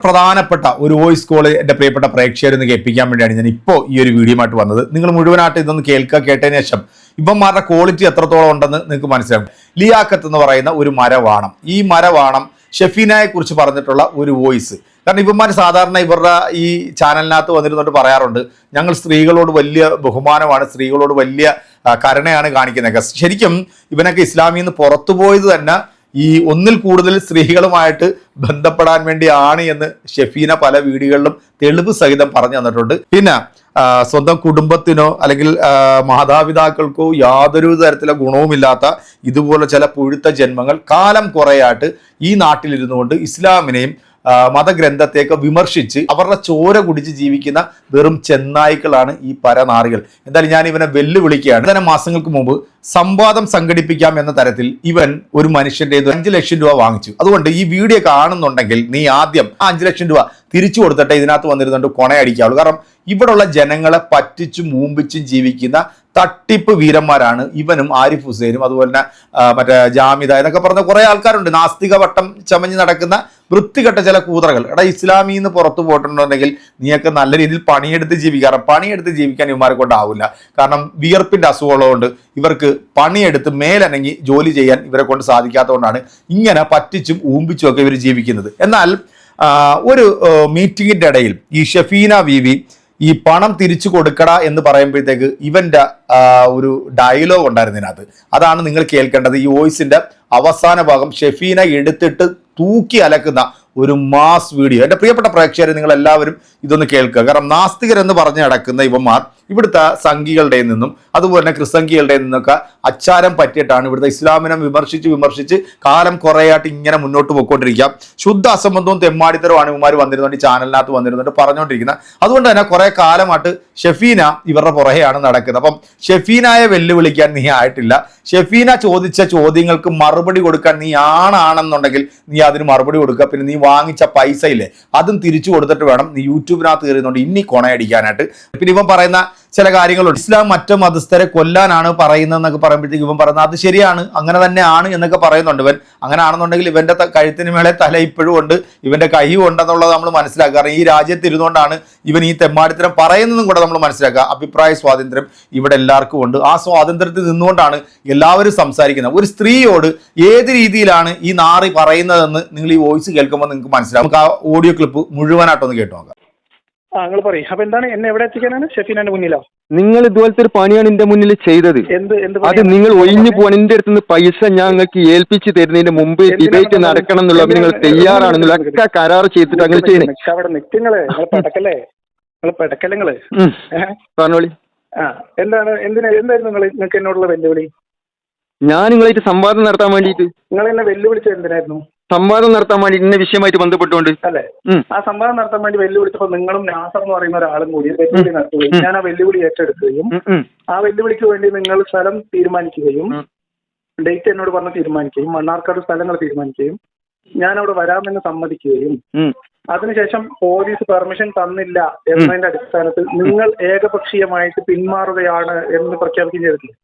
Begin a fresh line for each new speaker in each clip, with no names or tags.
പ്രധാനപ്പെട്ട ഒരു voice call എന്റെ പ്രിയപ്പെട്ട പ്രേക്ഷകരെ ഒന്ന് കേൾപ്പിക്കാൻ വേണ്ടിയാണ് ഞാൻ ഇപ്പോൾ ഈ ഒരു വീഡിയോ ആയിട്ട് വന്നത്. നിങ്ങൾ മുഴുവനായിട്ട് ഇതൊന്ന് കേൾക്കുക കേട്ടതിന് ശേഷം ഇവന്മാരുടെ ക്വാളിറ്റി എത്രത്തോളം ഉണ്ടെന്ന് നിങ്ങൾക്ക് മനസ്സിലാവും. ലിയാക്കത്ത് എന്ന് പറയുന്ന ഒരു മരവാണം. ഈ മരവാണം ഷെഫീനയെ കുറിച്ച് പറഞ്ഞിട്ടുള്ള ഒരു വോയിസ് കാരണം ഇവന്മാർ സാധാരണ ഇവരുടെ ഈ ചാനലിനകത്ത് വന്നിരുന്നോട്ട് പറയാറുണ്ട് ഞങ്ങൾ സ്ത്രീകളോട് വലിയ ബഹുമാനമാണ് സ്ത്രീകളോട് വലിയ കരുണയാണ് കാണിക്കുന്നത് ശരിക്കും ഇവനൊക്കെ ഇസ്ലാമിൽ നിന്ന് പുറത്തു പോയത് തന്നെ ഈ ഒന്നിൽ കൂടുതൽ സ്ത്രീകളുമായിട്ട് ബന്ധപ്പെടാൻ വേണ്ടിയാണ് എന്ന് ഷെഫീന പല വീഡിയോകളിലും തെളിവ് സഹിതം പറഞ്ഞു തന്നിട്ടുണ്ട്. പിന്നെ സ്വന്തം കുടുംബത്തിനോ അല്ലെങ്കിൽ മാതാപിതാക്കൾക്കോ യാതൊരു തരത്തിലെ ഗുണവുമില്ലാത്ത ഇതുപോലെ ചില പുഴുത്ത ജന്മങ്ങൾ കാലം കുറേയായിട്ട് ഈ നാട്ടിലിരുന്നു കൊണ്ട് ഇസ്ലാമിനെയും മതഗ്രന്ഥത്തെയൊക്കെ വിമർശിച്ച് അവരുടെ ചോര കുടിച്ച് ജീവിക്കുന്ന വെറും ചെന്നായ്ക്കളാണ് ഈ പരനാറികൾ. എന്തായാലും ഞാൻ ഇവനെ വെല്ലുവിളിക്കുകയാണ്. തന്നെ മാസങ്ങൾക്ക് മുമ്പ് സംവാദം സംഘടിപ്പിക്കാം എന്ന തരത്തിൽ ഇവൻ ഒരു മനുഷ്യന്റെ അഞ്ചു ലക്ഷം രൂപ വാങ്ങിച്ചു. അതുകൊണ്ട് ഈ വീഡിയോ കാണുന്നുണ്ടെങ്കിൽ നീ ആദ്യം ആ അഞ്ചു ലക്ഷം രൂപ തിരിച്ചു കൊടുത്തിട്ട് ഇതിനകത്ത് വന്നിരുന്നുണ്ട് കൊണയടിക്കാവുള്ളൂ. കാരണം ഇവിടെയുള്ള ജനങ്ങളെ പറ്റിച്ചും മൂമ്പിച്ചും ജീവിക്കുന്ന തട്ടിപ്പ് വീരന്മാരാണ്. ഇവനും ആരിഫ് ഹുസൈനും അതുപോലെ തന്നെ മറ്റേ ജാമിദ എന്നൊക്കെ പറഞ്ഞ കുറെ ആൾക്കാരുണ്ട്. നാസ്തിക വട്ടം ചമഞ്ഞ് നടക്കുന്ന വൃത്തികെട്ട ചില കൂതറകൾ. എടാ ഇസ്ലാമിൽ നിന്ന് പുറത്തു പോയിട്ടുണ്ടെങ്കിൽ നീയൊക്കെ നല്ല രീതിയിൽ പണിയെടുത്ത് ജീവിക്കാറ് പണിയെടുത്ത് ജീവിക്കാൻ ഇവന്മാരെ കൊണ്ടാവില്ല. കാരണം വിയർപ്പിന്റെ അസുഖമുള്ളതുകൊണ്ട് ഇവർക്ക് പണിയെടുത്ത് മേലനങ്ങി ജോലി ചെയ്യാൻ ഇവരെ കൊണ്ട് സാധിക്കാത്തതുകൊണ്ടാണ് ഇങ്ങനെ പറ്റിച്ചും ഊമ്പിച്ചും ഒക്കെ ഇവർ ജീവിക്കുന്നത്. എന്നാൽ ഒരു മീറ്റിങ്ങിന്റെ ഇടയിൽ ഈ ഷഫീന ബീവി ഈ പണം തിരിച്ചു കൊടുക്കട എന്ന് പറയുമ്പോഴത്തേക്ക് ഇവന്റെ ഒരു ഡയലോഗ് ഉണ്ടായിരുന്നു ഇതിനകത്ത്. അതാണ് നിങ്ങൾ കേൾക്കേണ്ടത്. ഈ വോയിസിന്റെ അവസാന ഭാഗം ഷെഫീന എടുത്തിട്ട് തൂക്കി അലക്കുന്ന ഒരു മാസ് വീഡിയോ. എന്റെ പ്രിയപ്പെട്ട പ്രേക്ഷകരെ നിങ്ങൾ എല്ലാവരും ഇതൊന്ന് കേൾക്കുക. കാരണം നാസ്തികരെന്ന് പറഞ്ഞ് നടക്കുന്ന ഇവന്മാർ ഇവിടുത്തെ സംഘികളുടെ നിന്നും അതുപോലെ തന്നെ ക്രിസംഖികളുടെ നിന്നൊക്കെ അച്ചാരം പറ്റിയിട്ടാണ് ഇവിടുത്തെ ഇസ്ലാമിനെ വിമർശിച്ച് വിമർശിച്ച് കാലം കുറേയായിട്ട് ഇങ്ങനെ മുന്നോട്ട് പോയിക്കൊണ്ടിരിക്കാം ശുദ്ധ അസംബന്ധവും തെമ്മാടിത്തരവുമാണ് ഇവന്മാർ വന്നിരുന്നുണ്ട് ഈ ചാനലിനകത്ത് വന്നിരുന്നുണ്ട് പറഞ്ഞുകൊണ്ടിരിക്കുന്നത്. അതുകൊണ്ട് തന്നെ കുറേ കാലമായിട്ട് ഷെഫീന ഇവരുടെ പുറകെയാണ് നടക്കുന്നത്. അപ്പം ഷെഫീനായെ വെല്ലുവിളിക്കാൻ നീ ആയിട്ടില്ല. ഷെഫീന ചോദിച്ച ചോദ്യങ്ങൾക്ക് മറുപടി കൊടുക്കാൻ നീ ആണാണെന്നുണ്ടെങ്കിൽ നീ അതിന് മറുപടി കൊടുക്കുക. പിന്നെ നീ വാങ്ങിച്ച പൈസയില്ലേ അതും തിരിച്ചു കൊടുത്തിട്ട് വേണം നീ യൂട്യൂബിനകത്ത് കയറിയതുകൊണ്ട് ഇനി കൊണയടിക്കാനായിട്ട്. പിന്നെ ഇവൻ പറയുന്ന ചില കാര്യങ്ങളുണ്ട്. ഇസ്ലാം മറ്റു മതസ്ഥരെ കൊല്ലാനാണ് പറയുന്നതെന്നൊക്കെ പറയുമ്പോഴത്തേക്ക് ഇവൻ പറയുന്നത് അത് ശരിയാണ് അങ്ങനെ തന്നെയാണ് എന്നൊക്കെ പറയുന്നുണ്ട് ഇവൻ. അങ്ങനെ ആണെന്നുണ്ടെങ്കിൽ ഇവന്റെ കഴുത്തിന് മേലെ തല ഇപ്പോഴും ഉണ്ട് ഇവന്റെ കൈ ഉണ്ടെന്നുള്ളത് നമ്മൾ മനസ്സിലാക്കുക. കാരണം ഈ രാജ്യത്ത് ഇരുന്നുകൊണ്ടാണ് ഇവൻ ഈ തെമ്മാടിത്തരം പറയുന്നതും കൂടെ നമ്മൾ മനസ്സിലാക്കുക. അഭിപ്രായ സ്വാതന്ത്ര്യം ഇവിടെ എല്ലാവർക്കും ഉണ്ട്. ആ സ്വാതന്ത്ര്യത്തിൽ നിന്നുകൊണ്ടാണ് എല്ലാവരും സംസാരിക്കുന്നത്. ഒരു സ്ത്രീയോട് ഏത് രീതിയിലാണ് ഈ നാറി പറയുന്നതെന്ന് നിങ്ങൾ ഈ വോയിസ് കേൾക്കുമ്പോൾ നിങ്ങൾക്ക് മനസ്സിലാവും. നമുക്ക് ആ ഓഡിയോ ക്ലിപ്പ് മുഴുവനായിട്ടൊന്ന് കേട്ടു നോക്കാം.
ആ നിങ്ങൾ പറയും. അപ്പൊ എന്താണ് എന്നെ എവിടെ എത്തിക്കാനാണ്? ഷെഫീനാന്റെ മുന്നിലോ?
നിങ്ങൾ ഇതുപോലത്തെ ഒരു പണിയാണ് എന്റെ മുന്നിൽ ചെയ്തത്.
എന്ത് എന്ത്
അത്
പണിയാണ്?
നിങ്ങൾ ഒഴിഞ്ഞു പോകാൻ എന്റെ അടുത്ത് നിന്ന് പൈസ ഞാൻ നിങ്ങൾക്ക് ഏൽപ്പിച്ച് തരുന്നതിന്റെ മുമ്പ്
എന്തിനാണ്
ഡിബേറ്റ്
നിങ്ങൾ-
നടക്കണം എന്നുള്ള നിങ്ങൾ
എന്തിനാണ്
തയ്യാറാണെന്നുള്ള
നിങ്ങൾ-
ഒക്കെ കരാർ ചെയ്തിട്ട് അങ്ങനെ ചെയ്യണേ.
നിക്ക് അവിടെ നിങ്ങൾ നിങ്ങൾ പെടക്കല്ലേ? നിങ്ങൾ പെടക്കല്ലേ നിങ്ങൾ?
ഉം.
ഏഹ്?
പറഞ്ഞോളി.
ആ എന്താണ് എന്തിനാ എന്തായിരുന്നു നിങ്ങൾ നിങ്ങൾക്ക് എന്നോടുള്ള വെല്ലുവിളി?
ഞാൻ നിങ്ങളായിട്ട് സംവാദം നടത്താൻ വേണ്ടിയിട്ട്.
നിങ്ങൾ എന്നെ വെല്ലുവിളിച്ചത് എന്തിനായിരുന്നു?
സംവാദം നടത്താൻ വേണ്ടി ഇന്ന വിഷയമായിട്ട് ബന്ധപ്പെട്ടുകൊണ്ട്.
അല്ലെ? ആ സംവാദം നടത്താൻ വേണ്ടി വെല്ലുവിളിച്ചപ്പോ നിങ്ങളും നാസർ എന്ന് പറയുന്ന ഒരാളും കൂടി വെല്ലുവിളി നടത്തുകയും ഞാൻ ആ വെല്ലുവിളി ഏറ്റെടുക്കുകയും ആ വെല്ലുവിളിക്ക് വേണ്ടി നിങ്ങൾ സ്ഥലം തീരുമാനിക്കുകയും ഡേറ്റ് എന്നോട് പറഞ്ഞ് തീരുമാനിക്കുകയും മണ്ണാർക്കാട് സ്ഥലങ്ങൾ തീരുമാനിക്കുകയും ഞാൻ അവിടെ വരാമെന്ന് സമ്മതിക്കുകയും അതിനുശേഷം പോലീസ് പെർമിഷൻ തന്നില്ല എന്നതിന്റെ അടിസ്ഥാനത്തിൽ നിങ്ങൾ ഏകപക്ഷീയമായിട്ട് പിന്മാറുകയാണ് എന്ന് പ്രഖ്യാപിക്കുകയും ചെയ്തിട്ടില്ല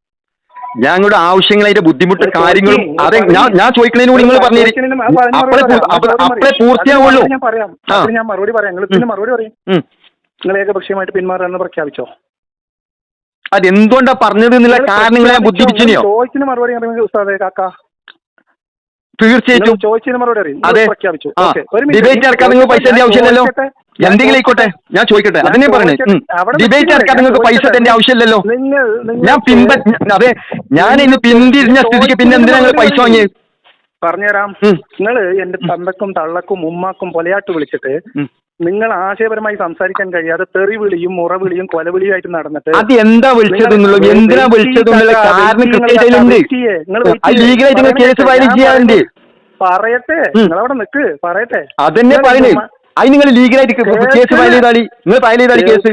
ഞങ്ങളുടെ അതിന്റെ ബുദ്ധിമുട്ട് കാര്യങ്ങളും അതെ ഞാൻ ഞാൻ ചോദിക്കുന്നതിന് കൂടി നിങ്ങൾ പറഞ്ഞു
ചോദിക്കുന്നതിന് അത്
അപ്പഴേ
മറുപടി
പൂ- അപ്പ-
പറയാം.
അപ്പഴേ
അതിന്
പൂർത്തിയാവുള്ളൂ.
ഞാൻ. മറുപടി പറയാം. നിങ്ങൾ പിന്നെ മറുപടി പറയും. നിങ്ങൾ ഏകപക്ഷീയമായിട്ട് പിന്മാറാന്ന് പ്രഖ്യാപിച്ചോ?
അതെന്തുകൊണ്ടാ പറഞ്ഞത് എന്നുള്ള കാരണങ്ങളെ ഞാൻ ബുദ്ധിപ്പിച്ചിനെയോ
ചോദിച്ചിന് മറുപടി അറിയാമെങ്കിൽ കാക്ക.
തീർച്ചയായിട്ടും.
ചോദിച്ചതിന് മറുപടി അറിയാം. പ്രഖ്യാപിച്ചു.
ഡിബേറ്റ് നടക്കാൻ നിങ്ങൾ പൈസ ആവശ്യമില്ലല്ലോ എന്തെങ്കിലും ആയിക്കോട്ടെ ഞാൻ ചോദിക്കട്ടെ. അതിനെ പറയണേ. ഡിബേറ്റ്. ഇറക്കാൻ നിങ്ങൾക്ക് പൈസ
തന്നെ
തന്റെ ആവശ്യമില്ലല്ലോ.
നിങ്ങൾ നിങ്ങൾ
ഞാൻ പിൻപ അതെ ഞാൻ ഇന്ന് പിന്തിരിഞ്ഞ സ്ഥിതിക്ക് പിന്നെ എന്തിനാ നിങ്ങൾ പൈസ വാങ്ങിയത്
പറഞ്ഞുതരാം. നിങ്ങൾ എന്റെ തമ്പക്കും തള്ളക്കും ഉമ്മാക്കും പൊലയാട്ട് വിളിച്ചിട്ട് നിങ്ങൾ ആശയപരമായി സംസാരിക്കാൻ കഴിയാതെ തെറി വിളിയും മുറവിളിയും കൊലവിളിയും ആയിട്ട് നടന്നിട്ട്
അത് എന്താ വിളിച്ചത് എന്തിനാ വിളിച്ചത് നിങ്ങൾ
പറയട്ടെ.
ഉം.
നിങ്ങളവിടെ നിക്ക്. പറയട്ടെ.
അതന്നെ
നിങ്ങൾ ഉമ്മ-
അത് നിങ്ങൾ ലീഗലായിട്ട്. കേസ് ഫയൽ ചെയ്താളി നിങ്ങൾ ഫയൽ ചെയ്താളി കേസ്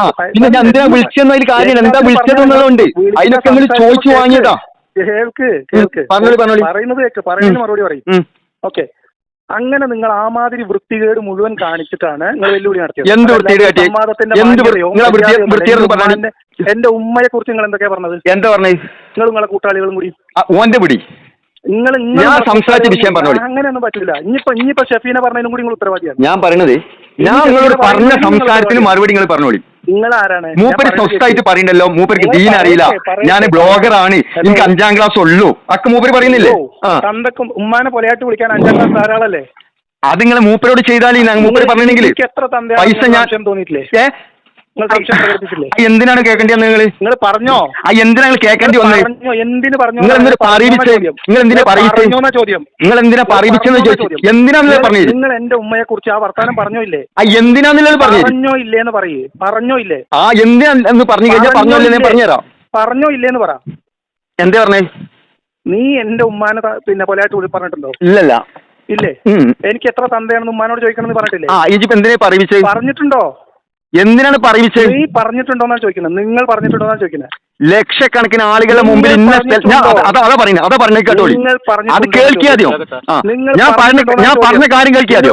ആ
പിന്നെ ഞാൻ എന്തിനാ വിളിച്ചെന്ന് അതിൽ കാര്യം എന്താ വിളിച്ചത് എന്നുള്ളതുണ്ട് അതിനൊക്കെ നിങ്ങൾ ചോദിച്ചു വാങ്ങിയതാ.
കേൾക്ക് കേൾക്ക്.
പറഞ്ഞോളി, പറഞ്ഞോളി.
പറയുന്നത് കേൾക്ക്. മറുപടി പറയും. ഓക്കെ. അങ്ങനെ നിങ്ങൾ ആ മാതിരി വൃത്തികേട് മുഴുവൻ കാണിച്ചിട്ടാണ് നിങ്ങൾ വെല്ലുവിളി നടത്തിയത്.
എന്ത് വൃത്തികേട്
എന്റെ ഉമ്മയെ കുറിച്ച് നിങ്ങൾ എന്തൊക്കെയാ പറഞ്ഞത്?
എന്താ പറഞ്ഞത്?
നിങ്ങൾ നിങ്ങളെ കൂട്ടാളികളും കൂടി.
ഓന്റെ പിടി.
നിങ്ങൾ
ഞാൻ സംസാരിച്ച വിഷയം പറഞ്ഞോളി.
അങ്ങനെയൊന്നും പറ്റില്ല ഇനിയിപ്പോ ഇനിയിപ്പോ ഷെഫീനെ പറഞ്ഞതിനും കൂടി നിങ്ങൾ ഉത്തരവാദിയാണ്
ഞാൻ പറയണത് ഞാൻ നിങ്ങളോട് പറഞ്ഞ സംസാരത്തിന് മറുപടി നിങ്ങൾ പറഞ്ഞോളി.
നിങ്ങൾ ആരാണ്
മൂപ്പര് സ്വസ്ഥായിട്ട് പറയണ്ടല്ലോ? മൂപ്പർക്ക് ദീൻ അറിയില്ല. ഞാൻ ബ്ലോഗർ ബ്ലോഗറാണ്. എനിക്ക് അഞ്ചാം ക്ലാസ് ഉള്ളൂ. അക്ക മൂപ്പര് പറയുന്നില്ലേ?
തന്തക്കും ഉമ്മാനെ പോലെയായിട്ട് വിളിക്കാൻ അഞ്ചാം ക്ലാസ് ധാരാളല്ലേ
അത് നിങ്ങൾ മൂപ്പരോട് ചെയ്താൽ മൂപ്പര്
നിങ്ങൾക്ക്
പൈസ ഞാൻ
തോന്നിട്ടില്ലേ തോന്നിയിട്ടില്ലേ? നിങ്ങൾ സംശയം പ്രകടിപ്പിച്ചില്ലേ?
എന്തിനാണ് കേൾക്കേണ്ടി വന്നത് നിങ്ങൾ
നിങ്ങൾ പറഞ്ഞോ?
ആ എന്തിനാണ് കേൾക്കേണ്ടി വന്നത്?
പറഞ്ഞോ? എന്തിന് പറഞ്ഞു
നിങ്ങൾ എന്തിനാ പറയിപ്പിച്ചേ? നിങ്ങൾ എന്തിനാ പറയിച്ചേ?
പറഞ്ഞോന്ന ചോദ്യം.
നിങ്ങൾ എന്തിനാ പറയിപ്പിച്ചെന്ന് ചോദിച്ചു. എന്തിനാ
നിങ്ങൾ-
പറഞ്ഞത്?
നിങ്ങൾ എന്റെ ഉമ്മയെ കുറിച്ച് ആ വർത്താനം പറഞ്ഞോ ഇല്ലേ?
ആ എന്തിനാ നിങ്ങൾ പറഞ്ഞത്?
പറഞ്ഞോ ഇല്ലേന്ന് പറയേ. പറഞ്ഞോ ഇല്ലേ?
ആ എന്തിനാ എന്ന് പറഞ്ഞു കഴിഞ്ഞാൽ പറഞ്ഞല്ലേ ഞാൻ
ഇല്ലേ?
പറഞ്ഞുതരാം
പറഞ്ഞോ ഇല്ലേന്ന് പറ.
എന്തേ പറഞ്ഞേ?
നീ എന്റെ ഉമ്മാനെ പിന്നെ കൊലയായിട്ട് വിളി പറഞ്ഞിട്ടുണ്ടോ?
ഇല്ലല്ല.
ഇല്ലേ. എനിക്ക് എത്ര തന്തയാണെന്ന് ഉമ്മാനോട് ചോദിക്കണമെന്ന് പറഞ്ഞിട്ടില്ലേ?
ആ ഈ എന്തിനാ
പറഞ്ഞിട്ടുണ്ടോ?
എന്തിനാണ് പറയിച്ചത്
നീ പറഞ്ഞിട്ടുണ്ടോന്നാ ചോദിക്കുന്നത്. നിങ്ങൾ പറഞ്ഞിട്ടുണ്ടോന്നാണ് ചോദിക്കുന്നത്.
ലക്ഷക്കണക്കിന് ആളുകളുടെ മുമ്പിൽ ഇന്ന? അതാ പറയുന്നത് അതാ പറഞ്ഞ കേട്ടോളി. അത്
കേൾക്കിയാതെയോ
ഞാൻ പറഞ്ഞ ഞാൻ പറഞ്ഞ കാര്യം
ചെയ്യാതെ.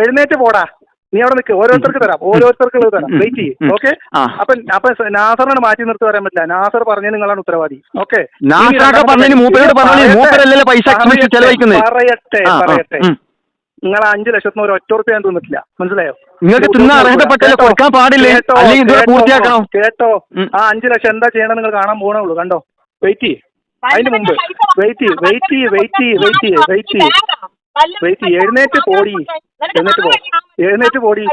എഴുന്നേറ്റ് പോടാ. നീ അവിടെ നിൽക്ക് ഓരോരുത്തർക്ക് തരാം. ഓരോരുത്തർക്ക് ഉള്ളത് തരാം. വെയിറ്റ് ചെയ്യും. ഓക്കെ. അപ്പൊ അപ്പൊ നാസറിനെ മാറ്റി നിർത്തി പറയാൻ പറ്റില്ല. നാസർ പറഞ്ഞ നിങ്ങളാണ് ഉത്തരവാദി. ഓക്കെ? പറയട്ടെ. പറയട്ടെ. നിങ്ങൾ അഞ്ചു ലക്ഷത്തിന് ഒരു ഒറ്റ ഉറപ്പ് ഞാൻ തിന്നിട്ടില്ല. മനസ്സിലായോ?
നിങ്ങൾക്ക് അർഹതപ്പെട്ടല്ലോ,
കേട്ടോ,
കൊടുക്കാൻ പാടില്ലേ?
കേട്ടോ,
അല്ലെങ്കിൽ
കേട്ടോ,
പൂർത്തിയാക്കണം.
കേട്ടോ. ആ അഞ്ചു ലക്ഷം എന്താ ചെയ്യണം നിങ്ങൾ കാണാൻ പോണേ ഉള്ളൂ കണ്ടോ? വെയിറ്റ് ചെയ്യ്. അതിന് മുമ്പ്. വെയിറ്റ് ചെയ്യ് വെയിറ്റ് ചെയ്യ് വെയിറ്റ് ചെയ്യ് വെയിറ്റ് ചെയ്യ് വെയിറ്റ് ചെയ്യ്. വെയിറ്റ് ചെയ്യ്. എഴുന്നേറ്റ് പോടി. എഴുന്നേറ്റ് പോ. എഴുന്നേറ്റ് പോടി.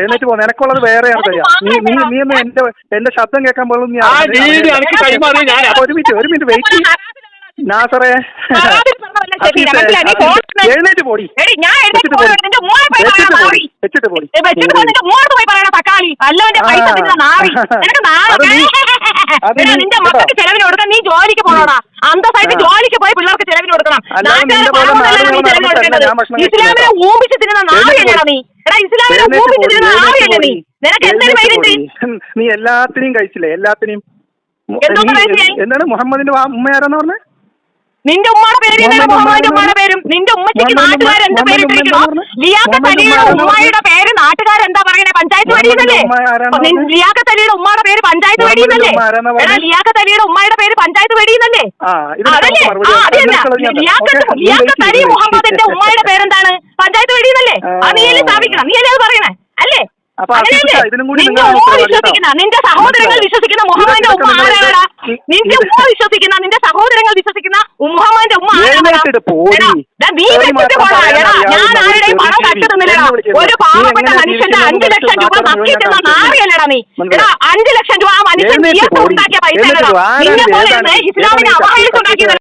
എഴുന്നേറ്റ് പോ. നിനക്കുള്ളത് വേറെയാണ് തരിക നീ നീ നീ ഒന്ന് എന്റെ എന്റെ ശബ്ദം കേൾക്കാൻ പോലും നീ ഒരു മിനിറ്റ് ഒരു മിനിറ്റ് വെയിറ്റ് ചെയ്യ്. നാസറേ എഴുന്നേറ്റ് പോടി.
ഞാൻ
വെച്ചിട്ട് പോടി.
തക്കാളി. അല്ലവന്റെ പൈസ നാറി നിന്റെ. മക്കൾക്ക് ചെലവിന് കൊടുക്കാൻ നീ ജോലിക്ക് പോണോടാ. അന്തസ്സായിട്ട്. ജോലിക്ക് പോയി പിള്ളേർക്ക് ചെലവിന് കൊടുക്കണം. നീ ചെലവിന് കൊടുക്കേണ്ടത് ഇസ്ലാമിനെ. ഊമ്പിച്ച് തിന്നുന്ന നാറിയല്ലേടാ നീ. എടാ ഇസ്ലാമിനെ ഊമ്പിച്ച് തിന്നുന്ന നാറിയല്ലേ നീ? നിനക്ക്
എഴുന്നേറ്റ് നീ എല്ലാത്തിനെയും കഴിച്ചില്ലേ? എല്ലാത്തിനെയും? എന്താണ് മുഹമ്മദിന്റെ ഉമ്മ പറഞ്ഞേ?
നിന്റെ ഉമ്മയുടെ പേര് മുഹമ്മദിന്റെ
ഉമ്മ
ഉമ്മയുടെ പേരും. നിന്റെ ഉമ്മച്ചിക്ക് നാട്ടുകാർ എന്താ പേരിട്ടിരിക്കണോ? ലിയാഖത്ത് അലിയുടെ ഉമ്മയുടെ പേര് നാട്ടുകാർ എന്താ പറയണേ? പഞ്ചായത്ത് വഴിയെന്നല്ലേ ലിയാക്കത്ത് അലിയുടെ ഉമ്മയുടെ പേര് പഞ്ചായത്ത് വഴിയെന്നല്ലേ എടാ
ലിയാക്ക
തലിയുടെ അലിയുടെ ഉമ്മയുടെ പേര് പഞ്ചായത്ത് വഴിയെന്നല്ലേ അതല്ലേ? ആ ലിയാഖത്ത്
wait
അലി മുഹമ്മദിന്റെ ഉമ്മയുടെ പേരെന്താണ്? പഞ്ചായത്ത് വഴിയെന്നല്ലേ. അത് നീ സ്ഥാപിക്കണം? നീ അല്ലേ അത് പറയണേ? അല്ലേ? നിന്റെ സഹോദരങ്ങൾ വിശ്വസിക്കുന്ന മുഹമ്മദിന്റെ ഉമ്മ
നിങ്ങൾ
നിന്റെ ഉമ്മ വിശ്വസിക്കുന്ന നിന്റെ സഹോദരങ്ങൾ വിശ്വസിക്കുന്ന മുഹമ്മദിന്റെ ഉമ്മ ആരാണടാ നീ വെച്ചിട്ട് ഞാൻ ആരുടെയും പണം. ഒരു പാവപ്പെട്ട മനുഷ്യന്റെ അഞ്ചു ലക്ഷം രൂപ
മനസ്സിലാക്കി.
നാറിയല്ലടാ നീ? എടാ അഞ്ചു ലക്ഷം രൂപ ആ മനുഷ്യൻ. ഉണ്ടാക്കിയ പൈസ നിന്നെ പോലെ ഇസ്ലാമിനെ
ഏതാണ്
അപഹരിച്ചുണ്ടാക്കിയത്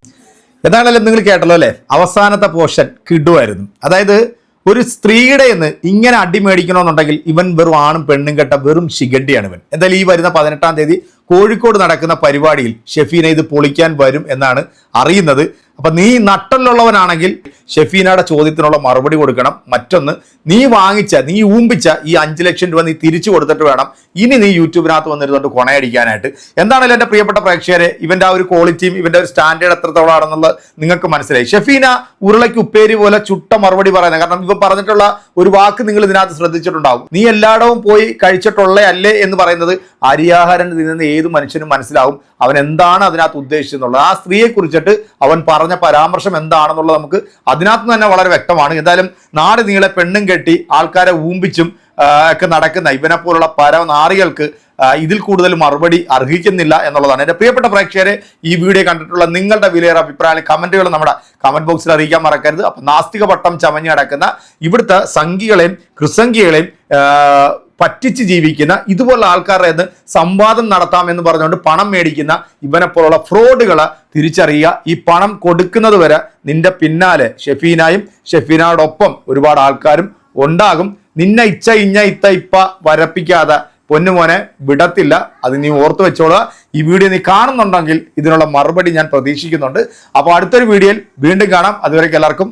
എന്താണല്ലോ നിങ്ങൾ കേട്ടല്ലോ അല്ലേ? അവസാനത്തെ പോർഷൻ കിടുവായിരുന്നു അതായത് ഒരു സ്ത്രീയുടെ എന്ന് ഇങ്ങനെ അടിമേടിക്കണമെന്നുണ്ടെങ്കിൽ ഇവൻ വെറും ആണും പെണ്ണും കെട്ട വെറും ശിഖണ്ഡിയാണ് ഇവൻ. എന്തായാലും ഈ വരുന്ന പതിനെട്ടാം തീയതി കോഴിക്കോട് നടക്കുന്ന പരിപാടിയിൽ ഷെഫീന ഇത് പൊളിക്കാൻ വരും എന്നാണ് അറിയുന്നത്. അപ്പൊ നീ നട്ടലുള്ളവനാണെങ്കിൽ ഷെഫീനയുടെ ചോദ്യത്തിനുള്ള മറുപടി കൊടുക്കണം. മറ്റൊന്ന് നീ വാങ്ങിച്ച നീ ഊമ്പിച്ച ഈ അഞ്ച് ലക്ഷം രൂപ നീ തിരിച്ചു കൊടുത്തിട്ട് വേണം. ഇനി നീ യൂട്യൂബിനകത്ത് വന്നിരുന്നോണ്ട് കൊണയടിക്കാനായിട്ട്. എന്താണെങ്കിലും എന്റെ പ്രിയപ്പെട്ട പ്രേക്ഷകരെ? ഇവന്റെ ആ ഒരു ക്വാളിറ്റിയും ഇവന്റെ ഒരു സ്റ്റാൻഡേർഡ് എത്രത്തോളാണെന്നുള്ളത് നിങ്ങൾക്ക് മനസ്സിലായി. ഷെഫീന ഉരുളയ്ക്ക് ഉപ്പേരി പോലെ ചുട്ട മറുപടി പറയുന്നത്. കാരണം ഇവ പറഞ്ഞിട്ടുള്ള ഒരു വാക്ക് നിങ്ങൾ ഇതിനകത്ത് ശ്രദ്ധിച്ചിട്ടുണ്ടാവും. നീ എല്ലായിടവും പോയി കഴിച്ചിട്ടുള്ള അല്ലേ എന്ന് പറയുന്നത് അരിയാഹാരം തിന്നുന്ന ഏത് മനുഷ്യനും മനസ്സിലാവും. അവൻ എന്താണ് അതിനകത്ത് ഉദ്ദേശിച്ചെന്നുള്ളത്. ആ സ്ത്രീയെ കുറിച്ചിട്ട് അവൻ പറഞ്ഞ പരാമർശം എന്താണെന്നുള്ളത് നമുക്ക് അതിനകത്ത് തന്നെ വളരെ വ്യക്തമാണ്. എന്തായാലും നാട് നീളെ പെണ്ണും കെട്ടി ആൾക്കാരെ ഊമ്പിച്ചും ഒക്കെ നടക്കുന്ന ഇവനെ പോലുള്ള പരനാറികൾക്ക് ഇതിൽ കൂടുതൽ മറുപടി അർഹിക്കുന്നില്ല എന്നുള്ളതാണ്. എന്റെ പ്രിയപ്പെട്ട പ്രേക്ഷകരെ ഈ വീഡിയോ കണ്ടിട്ടുള്ള നിങ്ങളുടെ വിലയേറെ അഭിപ്രായങ്ങൾ കമന്റുകൾ നമ്മുടെ കമന്റ് ബോക്സിൽ അറിയിക്കാൻ മറക്കരുത്. അപ്പം നാസ്തിക പട്ടം ചമഞ്ഞ് നടക്കുന്ന ഇവിടുത്തെ സംഘികളെയും ക്രിസംഖികളെയും ആ, പറ്റിച്ച് ജീവിക്കുന്ന ഇതുപോലുള്ള ആൾക്കാരുടെ നിന്ന് സംവാദം നടത്താമെന്ന് പറഞ്ഞുകൊണ്ട് പണം മേടിക്കുന്ന ഇവനെ പോലുള്ള ഫ്രോഡുകളെ തിരിച്ചറിയുക. ഈ പണം കൊടുക്കുന്നത് വരെ നിന്റെ പിന്നാലെ ഷെഫീനായും ഷെഫീനയോടൊപ്പം ഒരുപാട് ആൾക്കാരും ഉണ്ടാകും. നിന്നെ ഇച്ച ഇഞ്ഞ ഇത്ത ഇപ്പ വരപ്പിക്കാതെ പൊന്നുമോനെ വിടത്തില്ല. അത് നീ ഓർത്ത് വെച്ചോളുക. ഈ വീഡിയോ നീ കാണുന്നുണ്ടെങ്കിൽ ഇതിനുള്ള മറുപടി ഞാൻ പ്രതീക്ഷിക്കുന്നുണ്ട്. അപ്പോൾ അടുത്തൊരു വീഡിയോയിൽ വീണ്ടും കാണാം. അതുവരേക്കും എല്ലാവർക്കും